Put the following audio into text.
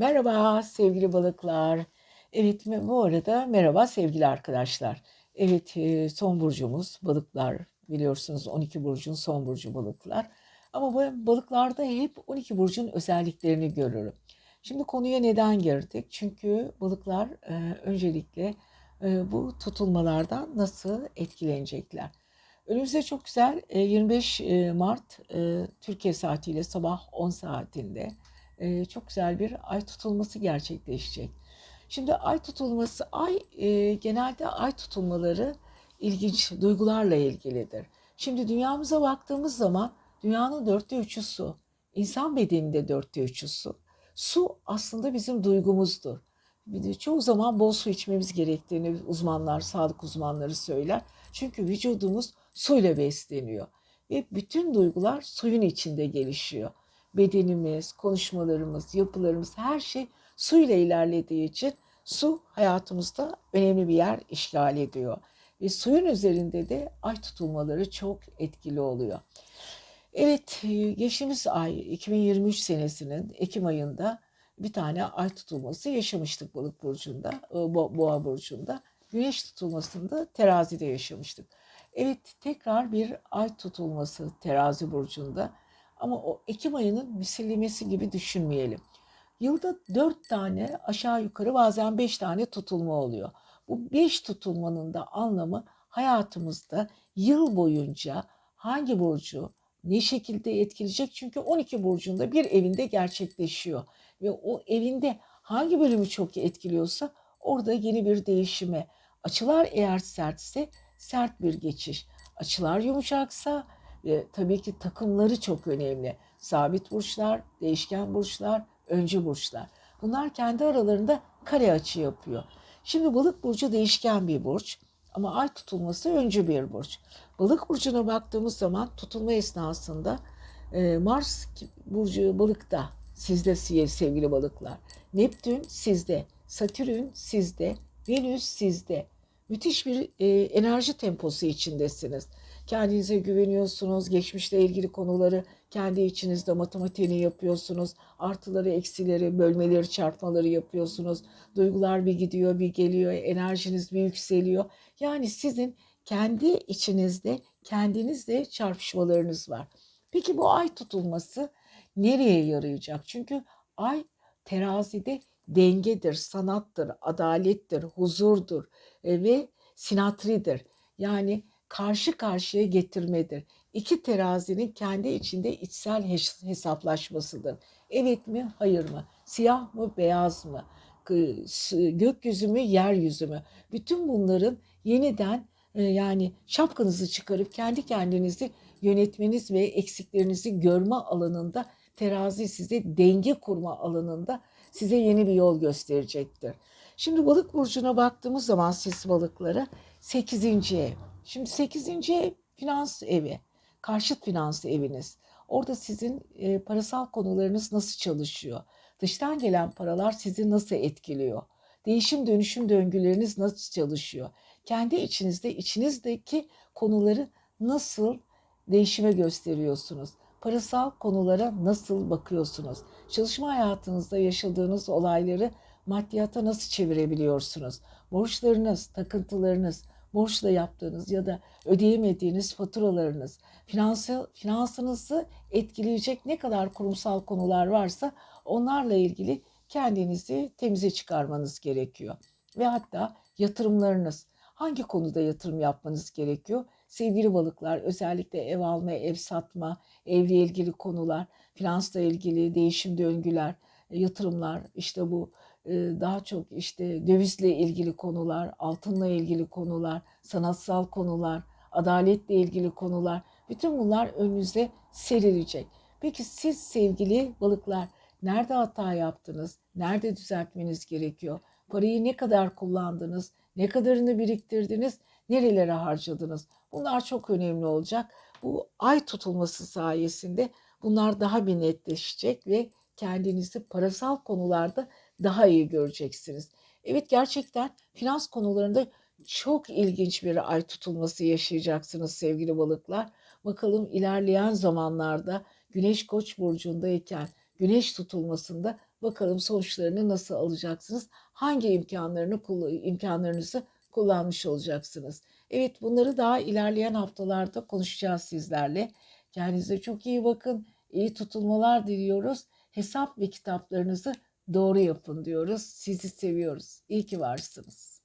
Merhaba sevgili balıklar. Evet bu arada merhaba sevgili arkadaşlar. Evet e, son burcumuz balıklar biliyorsunuz 12 burcun son burcu balıklar. Ama bu balıklarda hep 12 burcun özelliklerini görürüm. Şimdi konuya neden girdik? Çünkü balıklar e, öncelikle e, bu tutulmalardan nasıl etkilenecekler? Önümüzde çok güzel e, 25 e, Mart Türkiye saatiyle sabah 10 saatinde e, çok güzel bir ay tutulması gerçekleşecek. Şimdi ay tutulması, ay e, genelde ay tutulmaları ilginç duygularla ilgilidir. Şimdi dünyamıza baktığımız zaman dünyanın dörtte üçü su. İnsan bedeninde dörtte üçü su. Su aslında bizim duygumuzdur. Bir de çoğu zaman bol su içmemiz gerektiğini uzmanlar, sağlık uzmanları söyler. Çünkü vücudumuz suyla besleniyor. Ve bütün duygular suyun içinde gelişiyor bedenimiz, konuşmalarımız, yapılarımız her şey suyla ilerlediği için su hayatımızda önemli bir yer işgal ediyor. Ve suyun üzerinde de ay tutulmaları çok etkili oluyor. Evet, geçtiğimiz ay 2023 senesinin Ekim ayında bir tane ay tutulması yaşamıştık Balık burcunda, Boğa burcunda. Güneş tutulmasında Terazi'de yaşamıştık. Evet, tekrar bir ay tutulması Terazi burcunda ama o Ekim ayının misillemesi gibi düşünmeyelim. Yılda dört tane aşağı yukarı bazen beş tane tutulma oluyor. Bu beş tutulmanın da anlamı hayatımızda yıl boyunca hangi burcu ne şekilde etkileyecek? Çünkü 12 burcunda bir evinde gerçekleşiyor. Ve o evinde hangi bölümü çok etkiliyorsa orada yeni bir değişime. Açılar eğer sertse sert bir geçiş. Açılar yumuşaksa ve tabii ki takımları çok önemli. Sabit burçlar, değişken burçlar, öncü burçlar. Bunlar kendi aralarında kare açı yapıyor. Şimdi balık burcu değişken bir burç ama ay tutulması öncü bir burç. Balık burcuna baktığımız zaman tutulma esnasında e, Mars burcu balıkta, sizde sevgili balıklar. Neptün sizde, Satürn sizde, Venüs sizde. Müthiş bir e, enerji temposu içindesiniz. Kendinize güveniyorsunuz. Geçmişle ilgili konuları kendi içinizde matematiğini yapıyorsunuz. Artıları, eksileri, bölmeleri, çarpmaları yapıyorsunuz. Duygular bir gidiyor, bir geliyor. Enerjiniz bir yükseliyor. Yani sizin kendi içinizde kendinizle çarpışmalarınız var. Peki bu ay tutulması nereye yarayacak? Çünkü ay terazide dengedir, sanattır, adalettir, huzurdur e, ve sinatridir. Yani karşı karşıya getirmedir. İki terazinin kendi içinde içsel hesaplaşmasıdır. Evet mi, hayır mı? Siyah mı, beyaz mı? Gökyüzü mü, yeryüzü mü? Bütün bunların yeniden e, yani şapkanızı çıkarıp kendi kendinizi yönetmeniz ve eksiklerinizi görme alanında terazi size denge kurma alanında size yeni bir yol gösterecektir. Şimdi balık burcuna baktığımız zaman siz balıklara 8. ev. Şimdi 8. ev finans evi, karşıt finans eviniz. Orada sizin e, parasal konularınız nasıl çalışıyor? Dıştan gelen paralar sizi nasıl etkiliyor? Değişim dönüşüm döngüleriniz nasıl çalışıyor? Kendi içinizde içinizdeki konuları nasıl değişime gösteriyorsunuz? Parasal konulara nasıl bakıyorsunuz? Çalışma hayatınızda yaşadığınız olayları maddiyata nasıl çevirebiliyorsunuz? Borçlarınız, takıntılarınız, borçla yaptığınız ya da ödeyemediğiniz faturalarınız, finansal, finansınızı etkileyecek ne kadar kurumsal konular varsa onlarla ilgili kendinizi temize çıkarmanız gerekiyor. Ve hatta yatırımlarınız, hangi konuda yatırım yapmanız gerekiyor? Sevgili balıklar özellikle ev alma, ev satma, evle ilgili konular, finansla ilgili değişim döngüler, yatırımlar, işte bu daha çok işte dövizle ilgili konular, altınla ilgili konular, sanatsal konular, adaletle ilgili konular, bütün bunlar önünüze serilecek. Peki siz sevgili balıklar nerede hata yaptınız? Nerede düzeltmeniz gerekiyor? Parayı ne kadar kullandınız? Ne kadarını biriktirdiniz? Nerelere harcadınız? Bunlar çok önemli olacak. Bu ay tutulması sayesinde bunlar daha bir netleşecek ve kendinizi parasal konularda daha iyi göreceksiniz. Evet gerçekten finans konularında çok ilginç bir ay tutulması yaşayacaksınız sevgili balıklar. Bakalım ilerleyen zamanlarda Güneş Koç burcundayken güneş tutulmasında bakalım sonuçlarını nasıl alacaksınız? Hangi imkanlarını imkanlarınızı kullanmış olacaksınız? Evet bunları daha ilerleyen haftalarda konuşacağız sizlerle. Kendinize çok iyi bakın. İyi tutulmalar diliyoruz. Hesap ve kitaplarınızı doğru yapın diyoruz. Sizi seviyoruz. İyi ki varsınız.